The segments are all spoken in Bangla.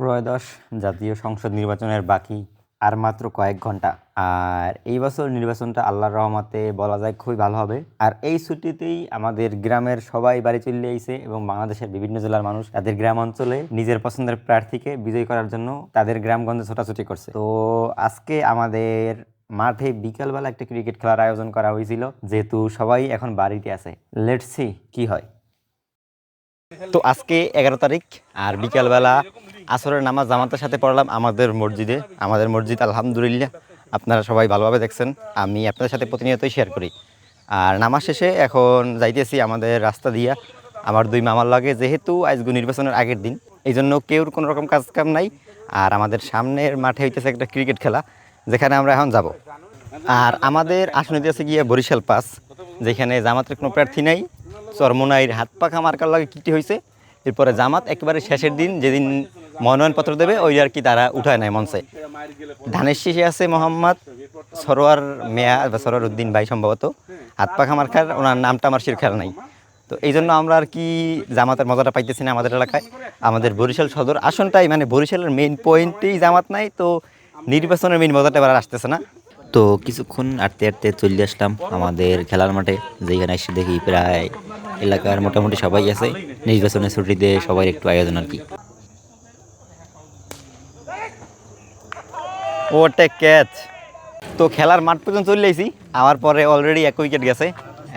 ত্রয়োদশ জাতীয় সংসদ নির্বাচনের বাকি আর মাত্র কয়েক ঘণ্টা। আর এই বছর নির্বাচনটা আল্লাহর রহমতে বলা যায় খুবই ভালো হবে। আর এই ছুটিতেই আমাদের গ্রামের সবাই বাড়ি চলে আইছে এবং বাংলাদেশের বিভিন্ন জেলার মানুষ তাদের গ্রাম অঞ্চলে নিজের পছন্দের প্রার্থীকে বিজয়ী করার জন্য তাদের গ্রামগঞ্জে ছোটাছুটি করছে। তো আজকে আমাদের মাঠে বিকালবেলা একটা ক্রিকেট খেলার আয়োজন করা হয়েছিল, যেহেতু সবাই এখন বাড়িতে আছে। লেটসি কি হয়। তো আজকে এগারো তারিখ আর বিকালবেলা আসরের নামাজ জামাতের সাথে পড়লাম, আমাদের মসজিদে, আমাদের মসজিদ, আলহামদুলিল্লাহ। আপনারা সবাই ভালোভাবে দেখছেন, আমি আপনাদের সাথে প্রতিনিয়তই শেয়ার করি। আর নামাজ শেষে এখন যাইতেছি আমাদের রাস্তা দিয়া। আমার দুই মামার লাগে, যেহেতু আজগু নির্বাচনের আগের দিন এই জন্য কেউর কোনো রকম কাজ কাম নাই। আর আমাদের সামনের মাঠে হইতেছে একটা ক্রিকেট খেলা, যেখানে আমরা এখন যাব। আর আমাদের আসন হইতেছে গিয়ে বরিশাল পাস, যেখানে জামাতের কোনো প্রার্থী নাই। চরমোনাইয়ের হাত পাখা মার্কার লাগে কিটি হয়েছে এরপরে জামাত একেবারে শেষের দিন, যেদিন মনোনয়নপত্র দেবে, ওই আর কি তারা উঠায় নেয় মঞ্চে। ধানের শীষে আছে মোহাম্মদ সরোয়ার মেয়া, বা সরোয়ার উদ্দিন ভাই সম্ভবত। হাত পাখা মার্কার, ওনার নামটা আমার শির খেয়াল নাই। তো এই জন্য আমরা আর কি জামাতের মজাটা পাইতেছি না আমাদের এলাকায়। আমাদের বরিশাল সদর আসনটাই মানে বরিশালের মেইন পয়েন্টেই জামাত নাই, তো নির্বাচনের মেইন মজাটা এবার আসতেছে না। তো কিছুক্ষণ আটতে আটতে চলে আসলাম আমাদের খেলার মাঠে, যেখানে এসে দেখি প্রায় এলাকার মোটামুটি সবাই আছে। নির্বাচনের ছুটিতে সবাই একটু আয়োজন আর কি। ও টেক ক্যাচ তো খেলার মাঠ পর্যন্ত চলে আইছি আমার পরে অলরেডি এক উইকেট গেছে।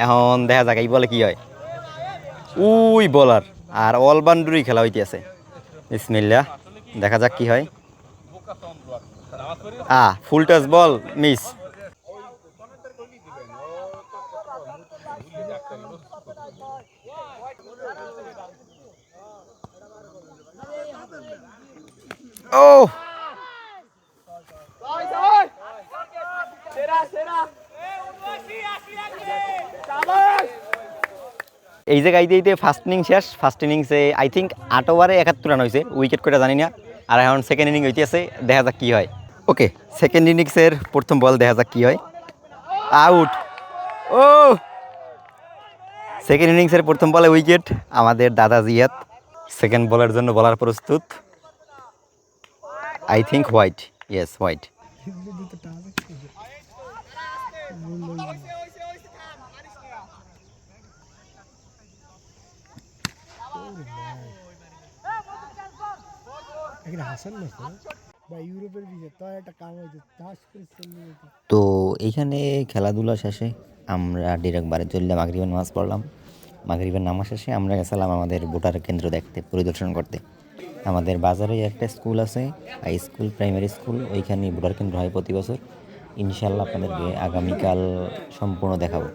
এখন দেখা যাক, এই বলে কি হয়। উই বলার আর অল বাউন্ডারি খেলা হইতে আছে ইসমিল্লা দেখা যাক কি হয়। A full touch ball miss ও এই যে গাইতে দিতে ফার্স্ট ইনিং শেষ ফার্স্ট ইনিংসে আই থিঙ্ক আট ওভারে একাত্তর রান হয়েছে উইকেট করে জানি না। আর এখন সেকেন্ড ইনিং হইতে আছে দেখা যাক কি হয়। ওকে সেকেন্ড ইনিংসের প্রথম বল দেখা যাক কি হয়। আউট ও সেকেন্ড ইনিংসের প্রথম বলে উইকেট আমাদের দাদা জিয়াত সেকেন্ড বলের জন্য বলার প্রস্তুত। I think white yes white এখানে তো এইখানে খেলাধুলা শেষে আমরা ডিরেক্ট বাড়ি চললাম মাগরিবের নামাজ পড়লাম। মাগরিবের নামাজ শেষে আমরা গেছিলাম আমাদের ভোটার কেন্দ্র দেখতে, পরিদর্শন করতে। আমাদের বাজারে একটা স্কুল আছে হাই স্কুল প্রাইমারি স্কুল, ওইখানে ভোটার কেন্দ্র হয় প্রতি বছর। ইনশাল্লাহ আপনাদেরকে আগামীকাল সম্পূর্ণ দেখাবো।